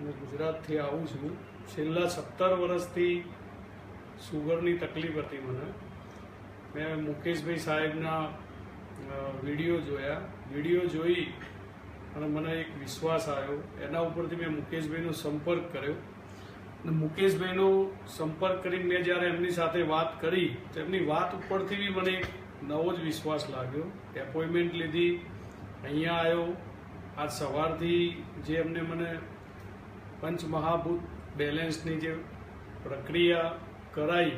હું ગુજરાતથી આવું છું. છેલ્લા સત્તર વર્ષથી સુગરની તકલીફ હતી મને. મેં મુકેશભાઈ સાહેબના વીડિયો જોયા. વીડિયો જોઈ અને મને એક વિશ્વાસ આવ્યો. એના ઉપરથી મેં મુકેશભાઈનો સંપર્ક કર્યો. અને મુકેશભાઈનો સંપર્ક કરીને મેં જ્યારે એમની સાથે વાત કરી, તો એમની વાત ઉપરથી બી મને એક નવો જ વિશ્વાસ લાગ્યો. એપોઇન્ટમેન્ટ લીધી. અહીંયા આવ્યો. આજ સવારથી જે એમને મને પંચમહાભૂત બેલેન્સની જે પ્રક્રિયા કરાઈ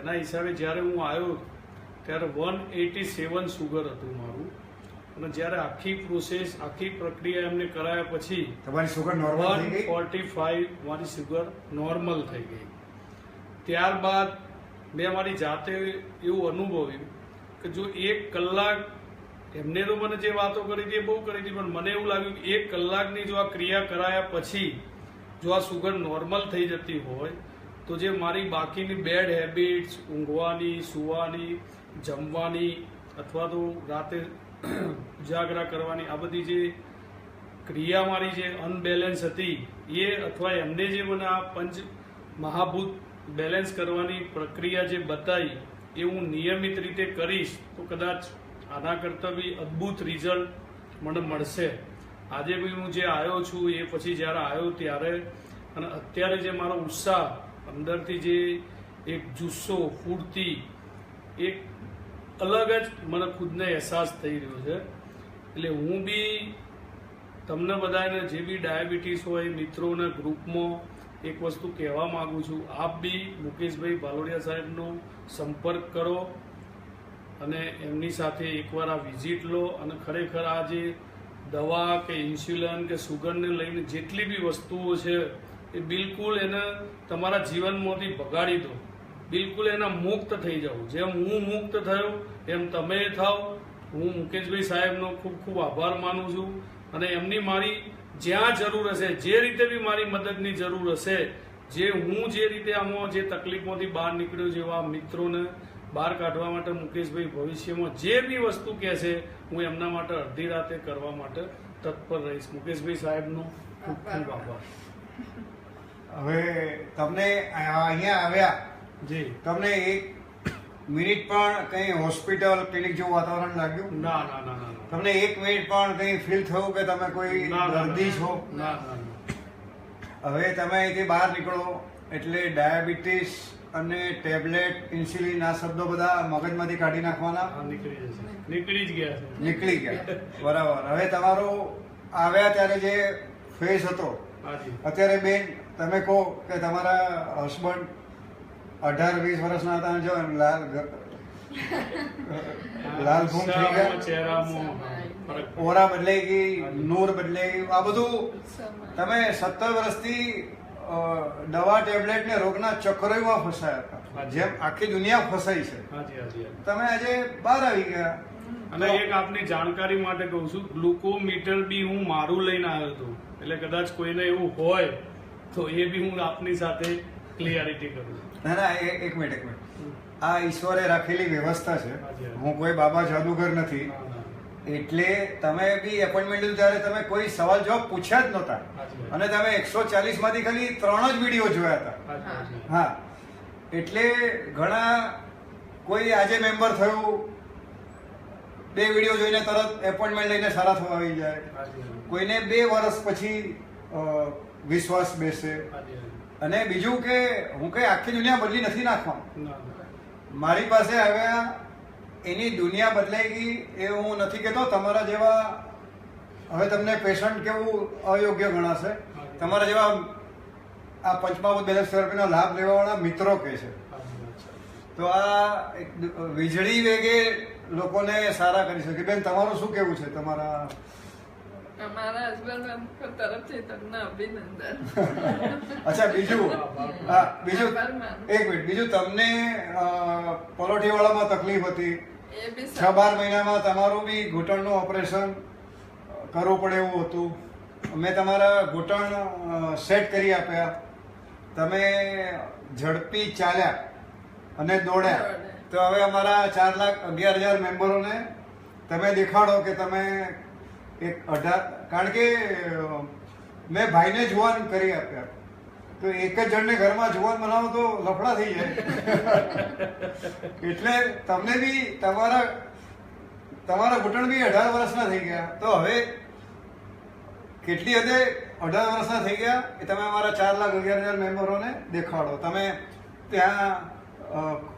એના હિસાબે જ્યારે હું આવ્યો ત્યારે વન એટી સેવન સુગર હતું મારું. અને જ્યારે આખી પ્રોસેસ આખી પ્રક્રિયા એમને કરાયા પછી તમારી sugar normal one forty five મારી સુગર નોર્મલ થઈ ગઈ. ત્યારબાદ મેં મારી જાતે એવું અનુભવ્યું કે જો એક કલાક એમને તો મને જે વાતો કરી હતી એ બહુ કરી હતી પણ મને એવું લાગ્યું કે એક કલાકની જો આ ક્રિયા કરાયા પછી જો આ સુગર નોર્મલ થઈ જતી હોય, તો જે મારી બાકીની બેડ હેબિટ્સ ઊંઘવાની, સૂવાની, જમવાની અથવા તો રાતે ઉજાગરા કરવાની, આ બધી જે ક્રિયા મારી જે અનબેલેન્સ હતી, એ અથવા એમને જે મને આ પંચ મહાભૂત બેલેન્સ કરવાની પ્રક્રિયા જે બતાવી એ હું નિયમિત રીતે કરીશ, તો કદાચ આના કરતાં બી અદ્ભુત રિઝલ્ટ મને મળશે. આજે બી હું જે આવ્યો છું, એ પછી જ્યારે આવ્યો ત્યારે, અને અત્યારે જે મારો ઉત્સાહ, અંદરથી જે એક જુસ્સો, ફૂર્તિ, એક અલગ જ મને ખુદને અહેસાસ થઈ રહ્યો છે. એટલે હું બી તમને બધાને જે બી ડાયાબિટીસ હોય, મિત્રોના ગ્રુપમાં એક વસ્તુ કહેવા માગું છું, આપ બી મુકેશભાઈ ભાલોડિયા સાહેબનો સંપર્ક કરો અને એમની સાથે એકવાર આ વિઝિટ લો અને ખરેખર આ જે દવા કે ઇન્સ્યુલન કે સુગરને લઈને જેટલી બી વસ્તુઓ છે, એ બિલકુલ એને તમારા જીવનમાંથી ભગાડી દો. બિલકુલ એના મુક્ત થઈ જાઓ. જેમ હું મુક્ત થયો, એમ તમે થાવ હું મુકેશભાઈ સાહેબનો ખૂબ ખૂબ આભાર માનું છું અને એમની મારી જ્યાં જરૂર હશે, જે રીતે બી મારી મદદની જરૂર હશે, જે હું જે રીતે આમાં જે તકલીફમાંથી બહાર નીકળ્યો એવા મિત્રોને બહાર કાઢવા માટે મુકેશભાઈ ભવિષ્યમાં જે બી વસ્તુ કહેશે હું એમના માટે અડધી રાતે કરવા માટે તત્પર રહીશ. મુકેશભાઈ સાહેબનો ખૂબ ખૂબ આભાર. હવે તમને અહીંયા આવ્યા. જી. તમને એક મિનિટ પણ કઈ હોસ્પિટલ ક્લિનિક જેવું વાતાવરણ લાગ્યું? ના ના ના ના. તમને એક મિનિટ પણ કઈ ફીલ થયું કે તમે કોઈ. દર્દી છો? ના ના. હવે તમે અહીંથી બહાર નીકળો એટલે ડાયાબિટીસ અને ટેબ્લેટ ઇન્સ્યુલિન આ શબ્દો બધા મગજમાંથી કાઢી નાખવાના? નીકળી જશે નીકળી જ ગયા છે. નીકળી ગયા. બરાબર. હવે તમારો આવ્યા ત્યારે જે ફેસ હતો અત્યારે બેન તમે કહો કે તમારા હસબન્ડ અઢાર વીસ વર્ષના હતા જો લાલ લાલ ઘૂમ થઈ ગયા. ચહેરામાં ઓરા બદલાઈ ગઈ નૂર બદલાઈ ગયું. આ બધું તમે સત્તર વર્ષથી દવા ટેબ્લેટ ને રોગના ચક્રોમાં ફસાયા હતા. જેમ આખી દુનિયા ફસાઈ છે. તમે આજે બહાર આવી ગયા. અને એક આપની જાણકારી માટે કહું છું ગ્લુકોમીટર બી હું મારું લઈને આવ્યો હતો. એટલે કદાચ કોઈને એવું હોય તો એ બી હું આપની સાથે ક્લિયરિટી કરું. છું ના ના એક મિનિટ એક મિનિટ આ ઈશ્વરે રાખેલી વ્યવસ્થા છે. હું કોઈ બાબા જાદુગર નથી. એટલે તમે બી એપોઇન્ટમેન્ટ લીધું ત્યારે તમે કોઈ સવાલ જવાબ પૂછ્યા જ નહોતા અને તમે એકસો ચાલીસમાંથી ખાલી ત્રણ જ વીડિયો જોયા હતા. હા એટલે ઘણા કોઈ આજે મેમ્બર થયું બે વીડિયો જોઈને તરત એપોઇન્ટમેન્ટ લઈને સારા થવા આવી જાય. કોઈને બે વર્ષ પછી વિશ્વાસ બેસે. અને બીજું કે હું કઈ આખી દુનિયા બદલી નથી નાખવાનું ના, ના. મારી પાસે આવ્યા એની દુનિયા બદલાઈ ગઈ એ હું નથી કહેતો. તમારા જેવા હવે તમને પેશન્ટ કેવું અયોગ્ય ગણાશે. તમારા જેવા આ પંચમાવત બેલેન્સ થેરપીનો લાભ લેવાવાળા મિત્રો કહે છે. તો આ વીજળી વેગે લોકોને સારા કરી શકે. બેન, તમારું શું કેવું છે? તમારા અમારા હસબન્ડ તરફથી તમને અભિનંદન. અચ્છા બીજું બીજું એક મિનિટ બીજું તમને પલોઠીવાળામાં તકલીફ હતી? છ બાર મહિનામાં તમારું બી ઘૂંટણનું ઓપરેશન કરવું પડે એવું હતું. મેં તમારા ઘૂંટણ સેટ કરી આપ્યા. તમે ઝડપી ચાલ્યા અને દોડ્યા. તો હવે અમારા ચાર લાખ અગિયાર હજાર મેમ્બરોને તમે દેખાડો કે તમે એક અઢાર કારણ કે મેં ભાઈને જોવાન કરી આપ્યા. તો એક જ જણને ઘરમાં જોવાન બનાવો તો લફડા થઈ જાય. એટલે તમને બી તમારા તમારા ઘૂંટણ બી અઢાર વર્ષના થઈ ગયા. તો હવે કેટલી હદે અઢાર વર્ષના થઈ ગયા એ તમે અમારા ચાર લાખ અગિયાર હજાર મેમ્બરોને દેખાડો. તમે ત્યાં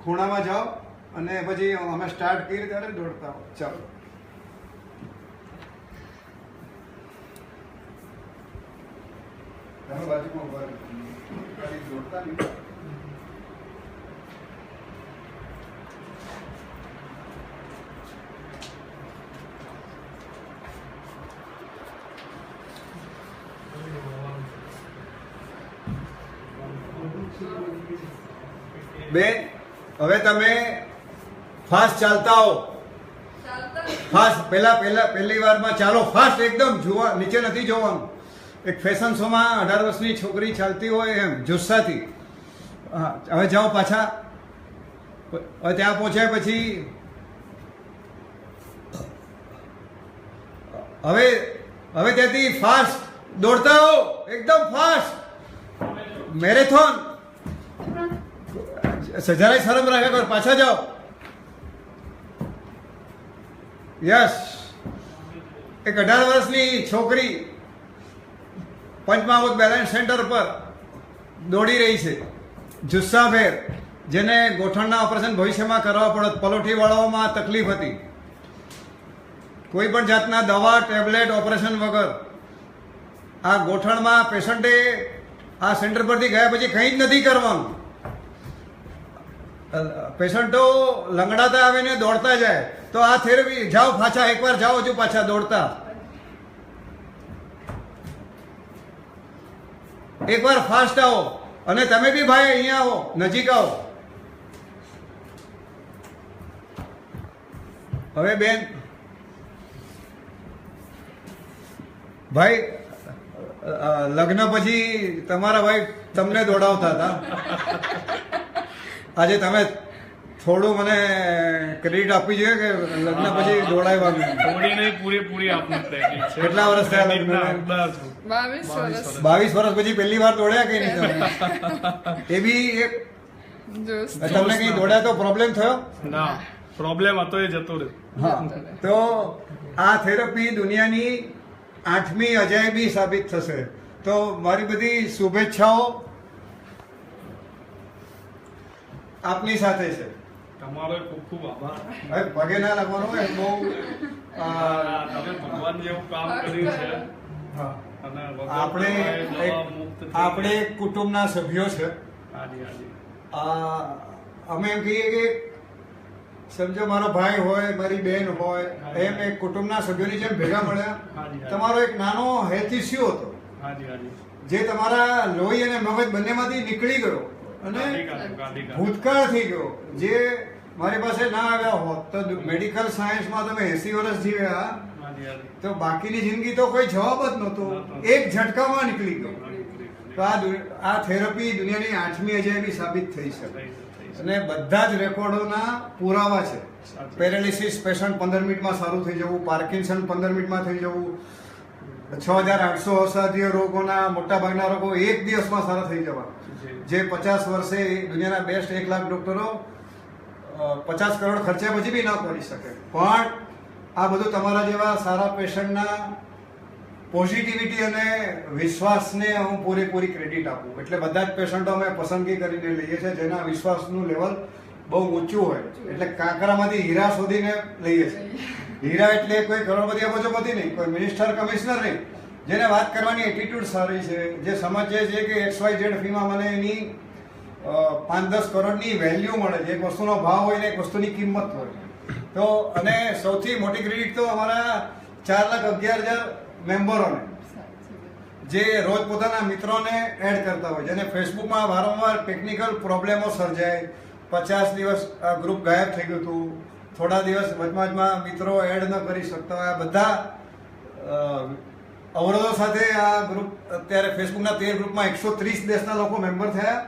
ખૂણામાં જાઓ અને પછી અમે સ્ટાર્ટ કરી ત્યારે દોડતા ચાલો. તમે બાજુમાં ઊભા રહો. ખાલી નહીં. બેન હવે તમે ફાસ્ટ ચાલતા હો ફાસ્ટ પહેલા પહેલા પહેલી વારમાં ચાલો ફાસ્ટ એકદમ જોવા નીચે નથી જોવાનું એક ફેશન શોમાં અઢાર વર્ષની છોકરી ચાલતી હોય એમ, જુસ્સાથી. હવે જાઓ પાછા. હવે ત્યાં પહોંચ્યા પછી હવે હવે ત્યાંથી ફાસ્ટ દોડતા હો એકદમ ફાસ્ટ મેરેથોન જરાય શરમ રાખ્યા કર, પાછા જાઓ. યસ એક અઢાર વર્ષની છોકરી પંચમહામુદ બેલેન્સ સેન્ટર પર દોડી રહી છે. જુસ્સાભેર, જેને ગોઠણના ઓપરેશન ભવિષ્યમાં કરવા પડત. પલોઠીવાળાઓમાં તકલીફ હતી. કોઈ પણ જાતના દવા ટેબ્લેટ ઓપરેશન વગર આ ગોઠણમાં પેશન્ટે આ સેન્ટર પરથી ગયા પછી કંઈ જ નથી કરવાનું. પેશન્ટો લંગડાતા આવીને દોડતા જાય. તો આ થેરપી જાઓ પાછા, એકવાર જાઓ હજુ પાછા દોડતા. એકવાર ફાસ્ટ આવો. અને તમે બી ભાઈ અહીંયા આવો, નજીક આવો. હવે બેન, ભાઈ લગ્ન પછી તમારા ભાઈ તમને દોડાવતા હતા. આજે તમે થોડું મને ક્રેડિટ આપવી જોઈએ કે લગ્ન પછી દોડાવવાનું થોડી નહીં પૂરેપૂરી આપનું કેટલા વર્ષ થયા છું. બાવીસ વર્ષ. વર્ષ. બાવીસ વર્ષ પછી પહેલી વાર દોડ્યા કે નહીં તમે? એ બી એક તમને કઈ દોડ્યા તો પ્રોબ્લેમ થયો? ના પ્રોબ્લેમ હતો એ જતો રહ્યો. હા. તો આ થેરપી દુનિયાની આઠમી અજાયબી સાબિત થશે. તો મારી બધી શુભેચ્છાઓ આપની સાથે છે. તમારો ખૂબ ખૂબ આભાર. હવે પગે ના લાગવાનો હોય બહુ તમે ભગવાન જેવું કામ કર્યું છે. આપણે આપણે કુટુંબના સભ્યો છે. અમે એમ કહીએ કે સમજો મારો ભાઈ હોય મારી બેન હોય એમ એક કુટુંબના સભ્યોની જેમ ભેગા મળ્યા. તમારો એક નાનો હતો હાજી જે તમારા લોહી અને મગજ બંનેમાંથી નીકળી ગયો અને ભૂતકાળ થઈ ગયો. જે મારી પાસે ના આવ્યા હોત તો મેડિકલ સાયન્સમાં તમે એસી વર્ષ જીવ્યા તો બાકીની જિંદગી તો કોઈ જવાબ જ નહોતો. એક ઝટકામાં નીકળી ગયો. તો આ આ થેરપી દુનિયાની આઠમી અજાયબી સાબિત થઈ છે. અને બધા જ રેકોર્ડોના પુરાવા છે. પેરાલિસિસ પેશન્ટ પંદર મિનિટમાં સારું થઈ જવું પાર્કિન્સન પંદર મિનિટમાં થઈ જવું છ હજાર આઠસો અસાધ્ય રોગોના મોટાભાગના રોગો એક દિવસમાં સારા થઈ જવા જે. પચાસ વર્ષે દુનિયાના બેસ્ટ એક લાખ ડોક્ટરો પચાસ કરોડ ખર્ચ્યા પછી બી ન કરી શકે. પણ આ બધું તમારા જેવા સારા પેશન્ટના પોઝિટિવિટી અને વિશ્વાસને હું પૂરેપૂરી ક્રેડિટ આપું. એટલે બધા જ પેશન્ટો અમે પસંદગી કરીને લઈએ છીએ, જેના વિશ્વાસનું લેવલ બહુ ઊંચું હોય. એટલે કાંકરામાંથી હીરા શોધીને લઈએ છીએ. હીરા એટલે કોઈ કરોડપતિ અબજોપતિ નહીં, કોઈ મિનિસ્ટર કમિશનર નહીં. જેને વાત કરવાની એટીટ્યુડ સારી છે, જે સમજે છે કે એક્સ વાય ઝેડ ફીમાં મને એની પાંચ દસ કરોડની વેલ્યુ મળે છે. એક વસ્તુનો ભાવ હોય ને એક વસ્તુની કિંમત હોય. તો, અને સૌથી મોટી ક્રેડિટ તો અમારા ચાર લાખ અગિયાર હજાર મેમ્બરોને. જે રોજ પોતાના મિત્રોને એડ કરતા હોય જેને ફેસબુકમાં વારંવાર ટેકનિકલ પ્રોબ્લેમો સર્જાય. પચાસ દિવસ ગ્રુપ ગાયબ થઈ ગયું હતું. થોડા દિવસ વચમાં મિત્રો એડ ન કરી શકતા હોય. આ બધા અવરોધો સાથે આ ગ્રુપ અત્યારે ફેસબુકના તેર ગ્રુપમાં એકસો ત્રીસ દેશના લોકો મેમ્બર થયા.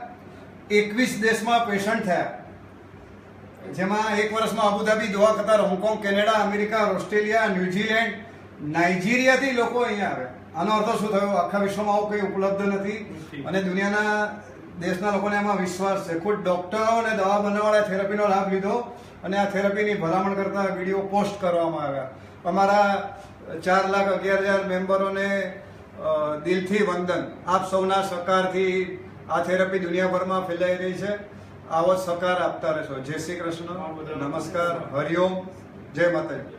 એકવીસ દેશમાં પેશન્ટ થયા. જેમાં એક વર્ષમાં Abu Dhabi, Doha, Qatar, Hong Kong, Canada, America, Australia, New Zealand, નાઇજીરિયાથી લોકો અહીંયા આવે આનો અર્થ શું થયો? આખા વિશ્વમાં આવું કંઈ ઉપલબ્ધ નથી. અને દુનિયાના દેશના લોકોને એમાં વિશ્વાસ છે. ખુદ ડોક્ટરો અને દવા બનાવવાળા થેરપીનો લાભ લીધો અને આ થેરપીની ભલામણ કરતા વીડિયો પોસ્ટ કરવામાં આવ્યા. અમારા ચાર લાખ અગિયાર હજાર મેમ્બરોને દિલથી વંદન. આપ સૌના સહકારથી આ થેરપી દુનિયાભરમાં ફેલાઈ રહી છે. આવો સહકાર આપતા રહેશો. જય શ્રી કૃષ્ણ. નમસ્કાર. હરિઓમ જય માતાજી.